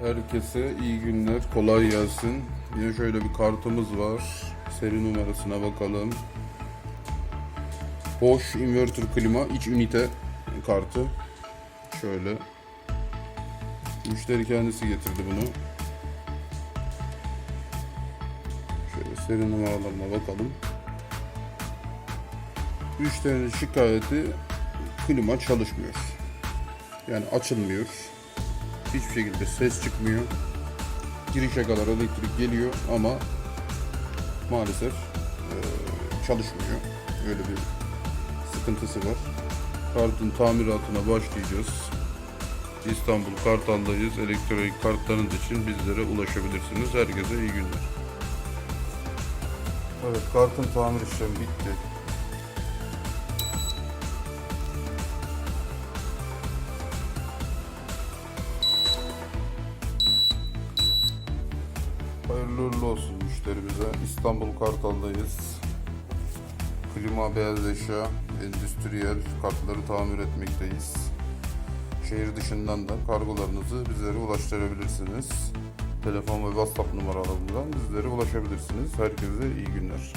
Herkese iyi günler, kolay gelsin. Yine şöyle bir kartımız var. Seri numarasına bakalım. Bosch inverter klima iç ünite kartı. Şöyle. Müşteri kendisi getirdi bunu. Şöyle seri numaralarına bakalım. Müşterinin şikayeti klima çalışmıyor. Yani açılmıyor. Hiçbir şekilde ses çıkmıyor. Girişe kadar elektrik geliyor ama maalesef eee, çalışmıyor. Öyle bir sıkıntısı var. Kartın tamiratına başlayacağız. İstanbul Kartal'dayız. Elektronik kartlarınız için bizlere ulaşabilirsiniz. Herkese iyi günler. Evet kartın tamir işlemi bitti. Hayırlı uğurlu olsun müşterimize. İstanbul Kartal'dayız. Klima, beyaz eşya, endüstriyel kartları tamir etmekteyiz. Şehir dışından da kargolarınızı bizlere ulaştırabilirsiniz. Telefon ve WhatsApp numaralarından bizlere ulaşabilirsiniz. Herkese iyi günler.